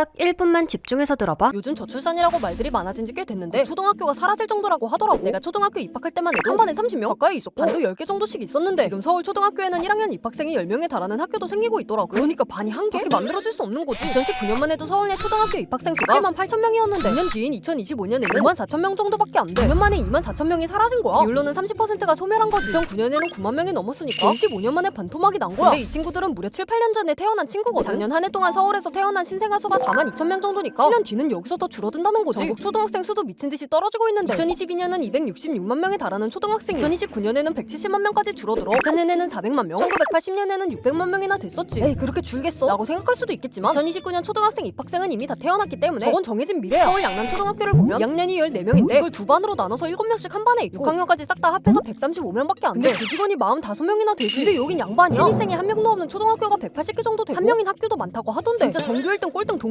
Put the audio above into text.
딱 1분만 집중해서 들어봐. 요즘 저출산이라고 말들이 많아진 지 꽤 됐는데 초등학교가 사라질 정도라고 하더라고. 내가 초등학교 입학할 때만 해도 한 반에 30명 가까이 있었고 반도 10개 정도씩 있었는데 지금 서울 초등학교에는 1학년 입학생이 10명에 달하는 학교도 생기고 있더라고. 그러니까 반이 한 개? 그렇게 만들어질 수 없는 거지. 2019년만 해도 서울 내 초등학교 입학생 수가 7만 8천 명이었는데 2년 뒤인 2025년에는 5만 4천 명 정도밖에 안 돼. 2년 만에 2만 4천 명이 사라진 거야. 기울로는 30%가 소멸한 거지. 2009년에는 9만 명이 넘었으니까 25년 만에 반토막이 난 거야. 근데 이 친구들은 무려 7, 8년 전에 태어난 친구거든. 작년 한 해 동안 서울에서 태어난 신생아 수가 4만 2천 명 정도니까 7년 뒤는 여기서 더 줄어든다는 거지 전국 초등학생 수도 미친 듯이 떨어지고 있는데 2022년은 266만 명에 달하는 초등학생이 2029년에는 170만 명까지 줄어들어 2000년에는 400만 명 1980년에는 600만 명이나 됐었지 에이 그렇게 줄겠어? 라고 생각할 수도 있겠지만 2029년 초등학생 입학생은 이미 다 태어났기 때문에 저건 정해진 미래야 서울 양남 초등학교를 보면 2학년이 14명인데 이걸 두 반으로 나눠서 7명씩 한 반에 있고 6학년까지 싹 다 합해서 135명밖에 안 돼. 근데 교직원이 45명이나 되지. 근데 여긴 양반이야. 신입생이 한 명도 없는 초등학교가 180개 정도 되고 한 명인 학교도 많다고 하던데. 진짜 전교 1등 꼴등 동시에